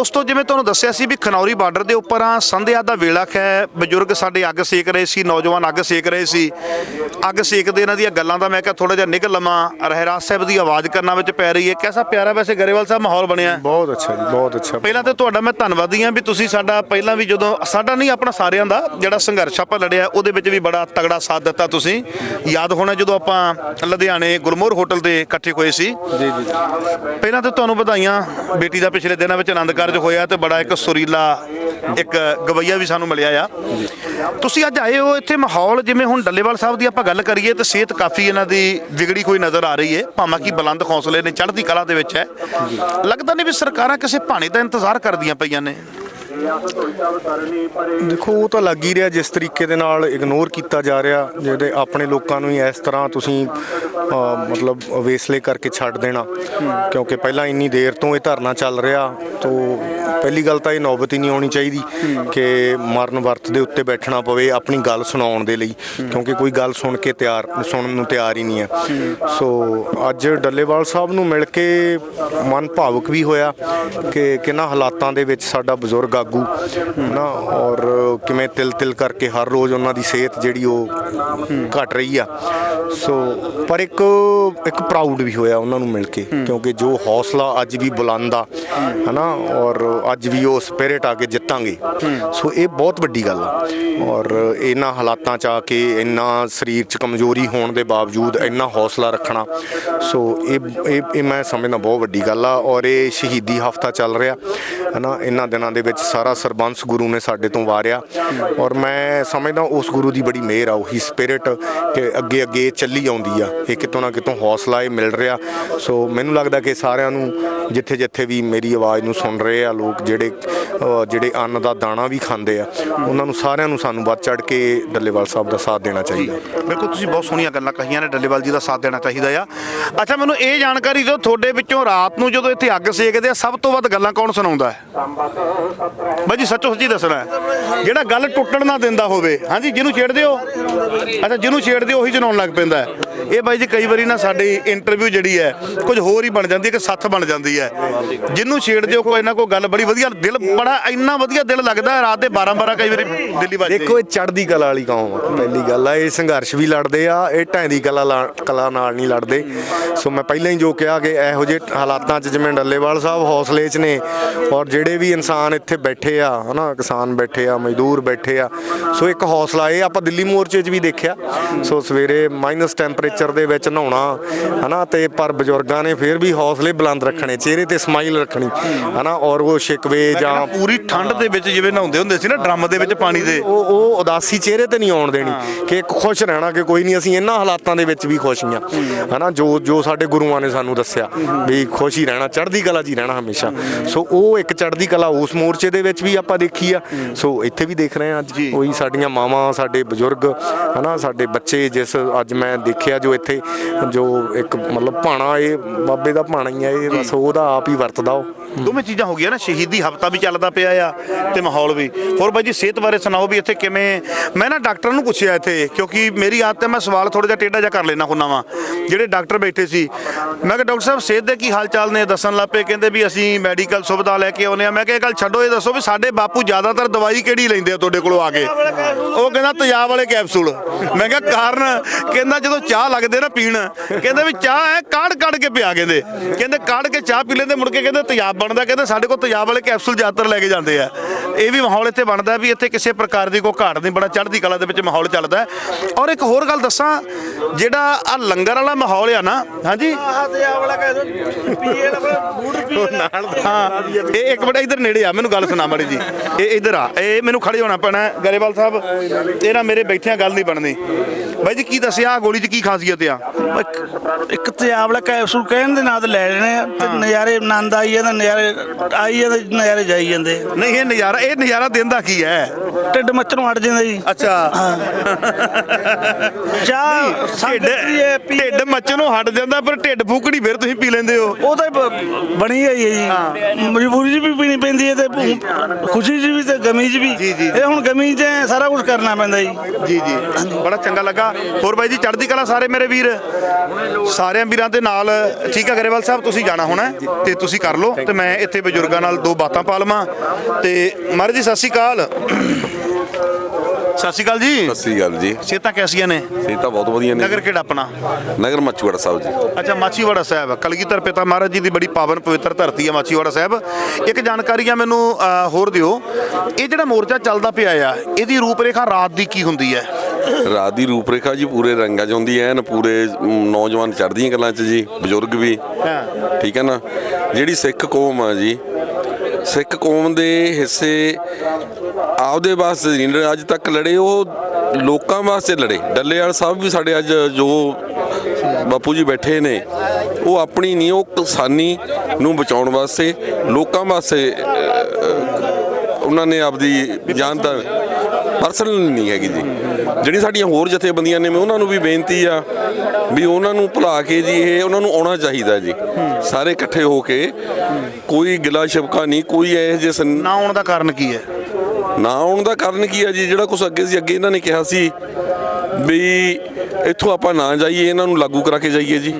ਦੋਸਤੋ ਜਿਵੇਂ ਤੁਹਾਨੂੰ ਦੱਸਿਆ ਸੀ ਵੀ ਖਨੌਰੀ ਬਾਰਡਰ ਦੇ ਉੱਪਰ ਆ ਸੰਧਿਆ ਦਾ ਵੇਲਾ ਹੈ ਬਜ਼ੁਰਗ ਸਾਡੇ ਅੱਗ ਸੇਕ ਰਹੇ ਸੀ ਨੌਜਵਾਨ ਅੱਗ ਸੇਕ ਰਹੇ ਸੀ। ਅੱਗ ਸੇਕਦੇ ਇਹਨਾਂ ਦੀਆਂ ਗੱਲਾਂ ਦਾ ਮੈਂ ਕਿਹਾ ਥੋੜਾ ਜਿਹਾ ਨਿਕਲ ਲਵਾਂ ਰਹਿਰਾਜ ਸਾਹਿਬ ਦੀ ਆਵਾਜ਼ ਕਰਨਾ ਵਿੱਚ ਪੈ ਰਹੀ ਹੈ। ਕਿਹਦਾ ਪਿਆਰਾ ਵੈਸੇ ਗਰੇਵਾਲ ਸਾਹਿਬ ਮਾਹੌਲ ਬਣਿਆ? ਬਹੁਤ ਅੱਛਾ ਜੀ ਬਹੁਤ ਅੱਛਾ। ਪਹਿਲਾਂ ਤੇ ਤੁਹਾਡਾ ਮੈਂ ਧੰਨਵਾਦੀ ਹਾਂ ਵੀ ਤੁਸੀਂ ਸਾਡਾ ਪਹਿਲਾਂ ਵੀ ਜਦੋਂ ਸਾਡਾ ਨਹੀਂ ਆਪਣਾ ਸਾਰਿਆਂ ਦਾ ਜਿਹੜਾ ਸੰਘਰਸ਼ ਆਪਾਂ ਲੜਿਆ ਉਹਦੇ ਵਿੱਚ ਵੀ ਬੜਾ ਤਗੜਾ ਸਾਥ ਦਿੱਤਾ ਤੁਸੀਂ। ਯਾਦ ਹੋਣਾ ਜਦੋਂ ਆਪਾਂ ਲੁਧਿਆਣੇ ਗੁਰਮੋਹਰ ਹੋਟਲ ਤੇ ਇਕੱਠੇ ਹੋਏ ਸੀ। ਜੀ ਜੀ। ਪਹਿਲਾਂ ਤਾਂ ਤੁਹਾਨੂੰ ਵਧਾਈਆਂ ਬੇਟੀ ਦਾ ਪਿਛਲੇ ਦਿਨਾਂ ਵਿੱਚ ਆਨੰਦ ਕਾਰਜ ਹੋਇਆ ਤੇ ਬੜਾ ਇੱਕ ਸੁਰੀਲਾ, ਇੱਕ ਗਵਈਆ ਵੀ ਸਾਨੂੰ ਮਿਲਿਆ ਆ। ਤੁਸੀਂ ਅੱਜ ਆਏ ਹੋ ਇੱਥੇ ਮਾਹੌਲ, ਜਿਵੇਂ ਹੁਣ ਡੱਲੇਵਾਲ ਸਾਹਿਬ ਦੀ ਆਪਾਂ ਗੱਲ ਕਰੀਏ ਤਾਂ ਸਿਹਤ ਕਾਫੀ ਇਹਨਾਂ ਦੀ ਵਿਗੜੀ ਹੋਈ ਨਜ਼ਰ ਆ ਰਹੀ ਹੈ ਭਾਵੇਂ ਕਿ ਬੁਲੰਦ ਹੌਸਲੇ ਨੇ, ਚੜ੍ਹਦੀ ਕਲਾ ਦੇ ਵਿੱਚ ਹੈ। ਲੱਗਦਾ ਨਹੀਂ ਵੀ ਸਰਕਾਰਾਂ ਕਿਸੇ ਭਾਣੇ ਦਾ ਇੰਤਜ਼ਾਰ ਕਰਦੀਆਂ ਪਈਆਂ ਨੇ। ਦੇਖੋ, ਉਹ ਤਾਂ ਲੱਗ ਹੀ ਰਿਹਾ ਜਿਸ ਤਰੀਕੇ ਦੇ ਨਾਲ ਇਗਨੋਰ ਕੀਤਾ ਜਾ ਰਿਹਾ ਜਿਹੜੇ ਆਪਣੇ ਲੋਕਾਂ ਨੂੰ ਹੀ ਇਸ ਤਰ੍ਹਾਂ ਤੁਸੀਂ ਮਤਲਬ ਵੇਸਲੇ ਕਰਕੇ ਛੱਡ ਦੇਣਾ। ਕਿਉਂਕਿ ਪਹਿਲਾਂ ਇੰਨੀ ਦੇਰ ਤੋਂ ਇਹ ਧਰਨਾ ਚੱਲ ਰਿਹਾ, ਤੋਂ ਪਹਿਲੀ ਗੱਲ ਤਾਂ ਇਹ ਨੌਬਤ ਹੀ ਨਹੀਂ ਆਉਣੀ ਚਾਹੀਦੀ ਕਿ ਮਰਨ ਵਰਤ ਦੇ ਉੱਤੇ ਬੈਠਣਾ ਪਵੇ ਆਪਣੀ ਗੱਲ ਸੁਣਾਉਣ ਦੇ ਲਈ, ਕਿਉਂਕਿ ਕੋਈ ਗੱਲ ਸੁਣ ਕੇ ਤਿਆਰ, ਸੁਣਨ ਨੂੰ ਤਿਆਰ ਹੀ ਨਹੀਂ ਹੈ। ਸੋ ਅੱਜ ਡੱਲੇਵਾਲ ਸਾਹਿਬ ਨੂੰ ਮਿਲ ਕੇ ਮਨ ਭਾਵਕ ਵੀ ਹੋਇਆ ਕਿ ਕਿਹਨਾਂ ਹਾਲਾਤਾਂ ਦੇ ਵਿੱਚ ਸਾਡਾ ਬਜ਼ੁਰਗ ਆਗੂ ਨਾ ਔਰ ਕਿਵੇਂ ਤਿਲ ਤਿਲ ਕਰਕੇ ਹਰ ਰੋਜ਼ ਉਹਨਾਂ ਦੀ ਸਿਹਤ ਜਿਹੜੀ ਉਹ ਘਟ ਰਹੀ ਆ। ਸੋ ਪਰ ਇੱਕ ਇੱਕ ਪ੍ਰਾਊਡ ਵੀ ਹੋਇਆ ਉਹਨਾਂ ਨੂੰ ਮਿਲ ਕੇ ਕਿਉਂਕਿ ਜੋ ਹੌਸਲਾ ਅੱਜ ਵੀ ਬੁਲੰਦ ਆ ਹਨਾ ਔਰ ਅੱਜ ਵੀ ਉਹ ਸਪਿਰਿਟ ਆ ਕੇ ਜਿੱਤਾਂਗੇ। ਸੋ ਇਹ ਬਹੁਤ ਵੱਡੀ ਗੱਲ ਆ। ਔਰ ਇਹਨਾਂ ਹਾਲਾਤਾਂ ਚ ਆ ਕੇ ਇੰਨਾ ਸਰੀਰ ਚ ਕਮਜ਼ੋਰੀ ਹੋਣ ਦੇ ਬਾਵਜੂਦ ਇੰਨਾ ਹੌਸਲਾ ਰੱਖਣਾ ਸੋ ਇਹ ਇਹ ਇਹ ਮੈਂ ਸਮਝਦਾ ਬਹੁਤ ਵੱਡੀ ਗੱਲ ਆ ਔਰ ਇਹ ਸ਼ਹੀਦੀ ਹਫਤਾ ਚੱਲ ਰਿਹਾ। ਹਨਾ, ਇਹਨਾਂ ਦਿਨਾਂ ਦੇ ਵਿੱਚ ਸਾਰਾ ਸਰਬੰਸ ਗੁਰੂ ਨੇ ਸਾਡੇ ਤੋਂ ਵਾਰਿਆ। ਔਰ ਮੈਂ ਸਮਝਦਾ ਉਸ ਗੁਰੂ ਦੀ ਬੜੀ ਮਿਹਰ ਆ, ਉਹੀ ਸਪਿਰਿਟ ਕਿ ਅੱਗੇ ਅੱਗੇ ਚੱਲੀ ਆਉਂਦੀ ਆ। ਇਹ ਕਿਤੋਂ ਨਾ ਕਿਤੋਂ ਹੌਸਲਾ ਇਹ ਮਿਲ ਰਿਹਾ। ਸੋ ਮੈਨੂੰ ਲੱਗਦਾ ਕਿ ਸਾਰਿਆਂ ਨੂੰ ਜਿੱਥੇ ਜਿੱਥੇ ਵੀ ਮੇਰੀ ਆਵਾਜ਼ ਨੂੰ ਸੁਣ ਰਹੇ ਆ ਲੋਕ, ਜਿਹੜੇ ਜਿਹੜੇ ਅੰਨ ਦਾ ਦਾਣਾ ਵੀ ਖਾਂਦੇ ਆ, ਉਹਨਾਂ ਨੂੰ ਸਾਰਿਆਂ ਨੂੰ ਸਾਨੂੰ ਵੱਧ ਚੜ ਕੇ ਡੱਲੇਵਾਲ ਸਾਹਿਬ ਦਾ ਸਾਥ ਦੇਣਾ ਚਾਹੀਦਾ। ਬਿਲਕੁਲ, ਤੁਸੀਂ ਬਹੁਤ ਸੋਹਣੀਆਂ ਗੱਲਾਂ ਕਹੀਆਂ ਨੇ, ਡੱਲੇਵਾਲ ਜੀ ਦਾ ਸਾਥ ਦੇਣਾ ਚਾਹੀਦਾ ਆ। ਅੱਛਾ, ਮੈਨੂੰ ਇਹ ਜਾਣਕਾਰੀ ਦਿਓ, ਤੁਹਾਡੇ ਵਿੱਚੋਂ ਰਾਤ ਨੂੰ ਜਦੋਂ ਇੱਥੇ ਅੱਗ ਸੇਕਦੇ ਆ, ਸਭ ਤੋਂ ਵੱਧ ਗੱਲਾਂ ਕੌਣ ਸੁਣਾਉਂਦਾ ਹੈ? ਬਾਈ ਜੀ, ਸੱਚੋ ਸੱਚੀ ਦੱਸਣਾ ਜਿਹੜਾ ਗੱਲ ਟੁੱਟਣ ਨਾ ਦਿੰਦਾ ਹੋਵੇ, ਹਾਂਜੀ, ਜਿਹਨੂੰ ਛੇੜਦੇ ਹੋ ਅੱਛਾ, ਜਿਹਨੂੰ ਛੇੜਦੇ ਹੋ ਉਹੀ ਸੁਣਾਉਣ ਲੱਗ ਪੈਂਦਾ ਇਹ ਬਾਈ ਜੀ, ਕਈ ਵਾਰੀ ਨਾ ਸਾਡੀ ਇੰਟਰਵਿਊ ਜਿਹੜੀ ਹੈ, ਕੁਝ ਹੋਰ ਹੀ ਬਣ ਜਾਂਦੀ ਹੈ ਕਿ ਸੱਥ ਬਣ ਜਾਂਦੀ ਹੈ। ਜਿਹਨੂੰ ਛੇੜਦੇ ਹੋ ਕੋਈ ਨਾ ਕੋਈ ਗੱਲ ਬੜੀ ਵਧੀਆ, ਦਿਲ ਬੜਾ ਇੰਨਾ ਵਧੀਆ ਦਿਲ ਲੱਗਦਾ ਹੈ, ਰਾਤ ਦੇ 12 12 ਕਈ ਵਾਰੀ ਦਿੱਲੀ ਵੱਜਦੇ ਦੇਖੋ ਇਹ ਚੜ੍ਹਦੀ ਕਲਾ ਵਾਲੀ ਕੌਮ ਆ ਪਹਿਲੀ ਗੱਲ ਆ ਇਹ ਸੰਘਰਸ਼ ਵੀ ਲੜਦੇ ਆ ਇਹ ਢੈਂਦੀ ਕਲਾ ਲਾ- ਕਲਾ ਨਾਲ ਨਹੀਂ ਲੜਦੇ। ਸੋ ਮੈਂ ਪਹਿਲਾਂ ਹੀ ਜੋ ਕਿਹਾ ਕਿ ਇਹੋ ਜਿਹੇ ਹਾਲਾਤਾਂ 'ਚ ਜਿਵੇਂ ਡੱਲੇਵਾਲ ਸਾਹਿਬ ਹੌਸਲੇ 'ਚ ਨੇ ਔਰ ਜਿਹੜੇ ਵੀ ਇਨਸਾਨ ਇੱਥੇ ਬੈਠੇ ਆ ਹਨਾ ਕਿਸਾਨ ਬੈਠੇ ਆ ਮਜ਼ਦੂਰ ਬੈਠੇ ਆ ਸੋ ਇੱਕ ਹੌਸਲਾ ਇਹ ਆਪਾਂ ਦਿੱਲੀ ਮੋਰਚੇ 'ਚ ਵੀ ਦੇਖਿਆ। ਸੋ ਸਵੇਰੇ ਮਾਈਨਸ ਟੈਂਪਰੇਚਰ ਦੇ ਵਿੱਚ ਨਹਾਉਣਾ ਹਨਾ ਤੇ ਪਰ ਬਜ਼ੁਰਗਾਂ ਨੇ ਫਿਰ ਵੀ ਹੌਸਲੇ ਬੁਲੰਦ ਰੱਖਣੇ ਚਿਹਰੇ ਤੇ ਸਮਾਈਲ ਰੱਖਣੀ ਹਨਾ ਔਰ ਉਹ ਸ਼ਿਕਵੇ ਜਾਂ ਪੂਰੀ ਠੰਡ ਦੇ ਵਿੱਚ ਜਿਵੇਂ ਨਹਾਉਂਦੇ ਹੁੰਦੇ ਸੀ ਨਾ ਡਰਮ ਦੇ ਵਿੱਚ ਪਾਣੀ ਦੇ। ਉਹ ਉਹ ਉਦਾਸੀ ਚਿਹਰੇ ਤੇ ਨਹੀਂ ਆਉਣ ਦੇਣੀ ਕਿ ਖੁਸ਼ ਰਹਿਣਾ ਕਿ ਕੋਈ ਨਹੀਂ ਅਸੀਂ ਇਹਨਾਂ ਹਾਲਾਤਾਂ ਦੇ ਵਿੱਚ ਵੀ ਖੁਸ਼ ਹਾਂ ਹਨਾ ਜੋ ਜੋ ਸਾਡੇ ਗੁਰੂਆਂ ਨੇ ਸਾਨੂੰ ਦੱਸਿਆ ਵੀ ਖੁਸ਼ ਹੀ ਰਹਿਣਾ ਚੜ੍ਹਦੀ ਕਲਾ ਹੀ ਰਹਿਣਾ ਹਮੇਸ਼ਾ। ਸੋ ਉਹ ਇੱਕ ਚੜ੍ਹਦੀ ਕਲਾ ਉਸ ਮੋਰਚੇ ਦੇ ਵਿੱਚ ਵੀ ਆਪਾਂ ਦੇਖੀ ਆ। ਸੋ ਇੱਥੇ ਵੀ ਦੇਖ ਰਹੇ ਹਾਂ ਅੱਜ ਉਹੀ ਸਾਡੀਆਂ ਮਾਵਾਂ ਸਾਡੇ ਬਜ਼ੁਰਗ ਹਨਾ ਸਾਡੇ ਬੱਚੇ ਜਿਸ ਅੱਜ ਮੈਂ ਦੇਖਿਆ ਜੋ ਇੱਥੇ ਜੋ ਇੱਕ ਮਤਲਬ ਭਾਣਾ ਇਹ ਬਾਬੇ ਦਾ ਭਾਣਾ ਹੀ ਆ ਇਹ ਬਸ ਉਹਦਾ ਆਪ ਹੀ ਵਰਤਦਾ ਉਹ। ਦੋਵੇਂ ਚੀਜ਼ਾਂ ਹੋ ਗਈਆਂ ਨਾ ਸ਼ਹੀਦੀ ਹਫਤਾ ਵੀ ਚੱਲਦਾ ਪਿਆ ਆ ਤੇ ਮਾਹੌਲ ਵੀ। ਹੋਰ ਬਾਈ ਜੀ, ਸਿਹਤ ਬਾਰੇ ਸੁਣਾਓ ਵੀ ਇੱਥੇ ਕਿਵੇਂ? ਮੈਂ ਨਾ ਡਾਕਟਰ ਨੂੰ ਪੁੱਛਿਆ ਇੱਥੇ, ਕਿਉਂਕਿ ਮੇਰੀ ਆਦਤ ਹੈ, ਮੈਂ ਸਵਾਲ ਥੋੜਾ ਜਿਹਾ ਟੇਢਾ ਜਿਹਾ ਕਰ ਲੈਣਾ ਹੁੰਦਾ ਵਾਂ, ਜਿਹੜੇ ਡਾਕਟਰ ਬੈਠੇ ਸੀ। ਮੈਂ ਕਿਹਾ, ਡਾਕਟਰ ਸਾਹਿਬ, ਸਿਹਤ ਦੇ ਕੀ ਹਾਲ ਚਾਲ ਨੇ? ਦੱਸਣ ਲੱਪੇ ਕਹਿੰਦੇ ਵੀ ਅਸੀਂ ਮੈਡੀਕਲ ਸੁਵਿਧਾ ਲੈ ਕੇ ਆਉਨੇ ਆ ਮੈਂ ਕਿਹਾ, ਇਹ ਗੱਲ ਛੱਡੋ, ਇਹ ਦੱਸੋ ਵੀ ਸਾਡੇ ਬਾਪੂ ਜ਼ਿਆਦਾਤਰ ਦਵਾਈ ਕਿਹੜੀ ਲੈਂਦੇ ਆ ਤੁਹਾਡੇ ਕੋਲੋਂ ਆ ਕੇ? ਉਹ ਕਹਿੰਦਾ, ਤੇਜ਼ਾਬ ਵਾਲੇ ਕੈਪਸੂਲ। ਮੈਂ ਕਿਹਾ, ਕਾਰਨ? ਕਹਿੰਦਾ, ਜਦੋਂ ਚਾਹ ਲੱਗਦੇ ਨਾ ਪੀਣ, ਕਹਿੰਦਾ ਵੀ ਚਾਹ ਹੈ ਕਾੜ ਕਾੜ ਕੇ ਪਿਆ, ਕਹਿੰਦੇ। ਕਹਿੰਦੇ, ਕਾੜ ਕੇ ਚਾਹ ਪੀ ਲੈਂਦੇ, ਮੁੜ ਕੇ ਕਹਿੰਦੇ ਤੇਜ਼ਾਬ ਬਣਦਾ। ਕਹਿੰਦੇ, ਸਾਡੇ ਕੋਲ ਤੇਜ਼ਾਬ ਵਾਲੇ ਕੈਪਸੂਲ ਜ਼ਿਆਦਾਤਰ ਲੈ ਕੇ ਜਾਂਦੇ ਆ। ਇਹ ਵੀ ਮਾਹੌਲ ਇੱਥੇ ਬਣਦਾ ਵੀ ਇੱਥੇ ਕਿਸੇ ਪ੍ਰਕਾਰ ਦੀ ਕੋਈ ਘਾਟ ਨਹੀਂ ਬੜਾ ਚੜ੍ਹਦੀ ਕਲਾ ਦੇ ਵਿੱਚ ਮਾਹੌਲ ਚੱਲਦਾ। ਔਰ ਇੱਕ ਹੋਰ ਗੱਲ ਦੱਸਾਂ ਜਿਹੜਾ ਆ ਲੰਗਰ ਵਾਲਾ ਮਾਹੌਲ ਆ ਨਾ ਹਾਂਜੀ? ਹਾਂ ਇਹ ਇੱਕ ਮਿੰਟ ਇਧਰ ਨੇੜੇ ਆ ਮੈਨੂੰ ਗੱਲ ਸੁਣਾ ਮਾੜੀ ਜੀ। ਇਹ ਇਧਰ ਆ ਇਹ ਮੈਨੂੰ ਖੜੇ ਹੋਣਾ ਪੈਣਾ। ਗਰੇਵਾਲ ਸਾਹਿਬ। ਇਹ ਨਾ ਮੇਰੇ ਬੈਠਿਆਂ ਗੱਲ ਨਹੀਂ ਬਣਨੀ। ਬਾਈ ਜੀ ਕੀ ਦੱਸਿਆ ਗੋਲੀ 'ਚ ਕੀ ਖਾਸੀਅਤ ਆ? ਇੱਕ- ਇੱਕ ਤਿਆਬਲਾ ਕੈਪਸੂਲ ਕਹਿਣ ਦੇ ਨਾਂ ਤੇ ਲੈ ਲੈਣੇ ਆ ਤੇ ਨਜ਼ਾਰੇ ਆਨੰਦ ਆਈ ਜਾਂਦਾ ਨਜ਼ਾਰੇ ਆਈ ਜਾਂਦੇ ਨਜ਼ਾਰੇ ਜਾਈ ਜਾਂਦੇ ਨਹੀਂ ਇਹ ਨਜ਼ਾਰਾ ਇਹ ਨਜ਼ਾਰਾ ਦਿੰਦਾ ਕੀ ਹੈ? ਢਿੱਡ ਮੱਚਣੋਂ ਹਟ ਜਾਂਦਾ ਜੀ। ਅੱਛਾ। ਚਾਹ ਢਿੱਡ ਸੰਗਤ ਦੀ ਹੈ, ਪੀ- ਢਿੱਡ ਮੱਚ ਨੂੰ ਹਟ ਜਾਂਦਾ ਪਰ ਢਿੱਡ ਫੂਕਣੀ ਫਿਰ ਤੁਸੀਂ ਪੀ ਲੈਂਦੇ ਹੋ। ਉਹ ਤਾਂ ਬ- ਬਣੀ ਹੋਈ ਹੈ ਜੀ। ਮਜਬੂਰੀ 'ਚ ਵੀ ਪੀਣੀ ਪੈਂਦੀ ਹੈ ਤੇ ਖੁਸ਼ੀ 'ਚ ਵੀ ਤੇ ਗਮੀ 'ਚ ਵੀ। ਜੀ, ਜੀ। ਇਹ ਹੁਣ ਗਮੀ 'ਚ ਹੈ, ਸਾਰਾ ਕੁਝ ਕਰਨਾ ਪੈਂਦਾ ਜੀ। ਜੀ ਜੀ। ਬੜਾ ਚੰਗਾ ਲੱਗਾ। ਹੋਰ ਬਾਈ ਜੀ ਚੜ੍ਹਦੀ ਕਲਾ ਸਾਰੇ ਮੇਰੇ ਵੀਰ। ਸਾਰਿਆਂ ਵੀਰਾਂ ਦੇ ਨਾਲ ਠੀਕ ਆ ਗਰੇਵਾਲ ਸਾਹਿਬ ਤੁਸੀਂ ਜਾਣਾ ਹੋਣਾ ਹੈ। ਤੇ ਤੁਸੀਂ ਕਰ ਲਓ ਤੇ ਮੈਂ ਇੱਥੇ ਬਜ਼ੁਰਗਾਂ ਨਾਲ ਦੋ ਬਾਤਾਂ ਪਾ ਲਵਾਂ। ਤੇ ਮਹਾਰਾਜ ਜੀ ਸਤਿ ਸ਼੍ਰੀ ਅਕਾਲ। ਸਤਿ ਸ਼੍ਰੀ ਅਕਾਲ ਜੀ। ਸਤਿ ਸ੍ਰੀ ਅਕਾਲ ਜੀ। ਸਿਹਤਾਂ ਕੈਸੀਆਂ ਨੇ? ਤਾਂ ਬਹੁਤ ਵਧੀਆ ਨੇ। ਨਗਰ ਕਿਹੜਾ ਆਪਣਾ? ਨਗਰ ਮੱਛੂਗੜ੍ਹ ਸਾਹਿਬ ਜੀ। ਅੱਛਾ ਮਾਚੀਵਾੜਾ ਸਾਹਿਬ ਕਲਗੀਧਰ ਪਿਤਾ ਮਹਾਰਾਜ ਜੀ ਦੀ ਬੜੀ ਪਾਵਨ ਪਵਿੱਤਰ ਧਰਤੀ ਹੈ ਮਾਚੀਵਾੜਾ ਸਾਹਿਬ। ਇੱਕ ਜਾਣਕਾਰੀ ਆ ਮੈਨੂੰ ਹੋਰ ਦਿਓ। ਇਹ ਜਿਹੜਾ ਮੋਰਚਾ ਚੱਲਦਾ ਪਿਆ ਆ ਇਹਦੀ ਰੂਪਰੇਖਾ ਰਾਤ ਦੀ ਕੀ ਹੁੰਦੀ ਹੈ? ਰਾਤ ਦੀ ਰੂਪਰੇਖਾ ਜੀ ਪੂਰੇ ਰੰਗਾਂ 'ਚ ਹੁੰਦੀ ਐਨ ਪੂਰੇ ਮ, ਨੌਜਵਾਨ ਚੜ੍ਹਦੀਆਂ ਗੱਲਾਂ 'ਚ ਜੀ ਬਜ਼ੁਰਗ ਵੀ। ਠੀਕ ਹੈ ਨਾ? ਜਿਹੜੀ ਸਿੱਖ ਕੌਮ ਆ ਜੀ ਸਿੱਖ ਕੌਮ ਦੇ ਹਿੱਸੇ ਆਪਦੇ ਵਾਸਤੇ ਨਹੀਂ ਅੱਜ ਤੱਕ ਲੜੇ, ਉਹ ਲੋਕਾਂ ਵਾਸਤੇ ਲੜੇ। ਡੱਲੇਵਾਲ ਸਾਹਿਬ ਵੀ ਸਾਡੇ ਅੱਜ ਜੋ ਬਾਪੂ ਜੀ ਬੈਠੇ ਨੇ, ਉਹ ਆਪਣੀ ਨਹੀਂ, ਉਹ ਕਿਸਾਨੀ ਨੂੰ ਬਚਾਉਣ ਵਾਸਤੇ, ਲੋਕਾਂ ਵਾਸਤੇ ਉਹਨਾਂ ਨੇ ਆਪਦੀ ਜਾਨ ਤਾਂ ਪਰਸਨਲ ਨਹੀਂ ਹੈਗੀ ਜੀ। ਜਿਹੜੀ ਸਾਡੀਆਂ ਹੋਰ ਜਥੇਬੰਦੀਆਂ ਨੇ ਮੈਂ ਉਹਨਾਂ ਨੂੰ ਵੀ ਬੇਨਤੀ ਆ ਵੀ ਉਹਨਾਂ ਨੂੰ ਭੁਲਾ ਕੇ ਜੀ ਇਹ ਉਹਨਾਂ ਨੂੰ ਆਉਣਾ ਚਾਹੀਦਾ ਜੀ। ਸਾਰੇ ਇਕੱਠੇ ਹੋ ਕੇ ਕੋਈ ਗਿਲਾ ਸ਼ਿਵਕਾ ਨਹੀਂ ਕੋਈ ਇਹ ਜਿਹੇ ਸਨ- ਨਾ ਆਉਣ ਦਾ ਕਾਰਨ ਕੀ ਹੈ? ਨਾ ਆਉਣ ਦਾ ਕਾਰਨ ਕੀ ਆ ਜੀ? ਜਿਹੜਾ ਕੁਝ ਅੱਗੇ ਸੀ ਅੱਗੇ ਇਹਨਾਂ ਨੇ ਕਿਹਾ ਸੀ ਵੀ ਇੱਥੋਂ ਆਪਾਂ ਨਾ ਜਾਈਏ ਇਹਨਾਂ ਨੂੰ ਲਾਗੂ ਕਰਾ ਕੇ ਜਾਈਏ ਜੀ।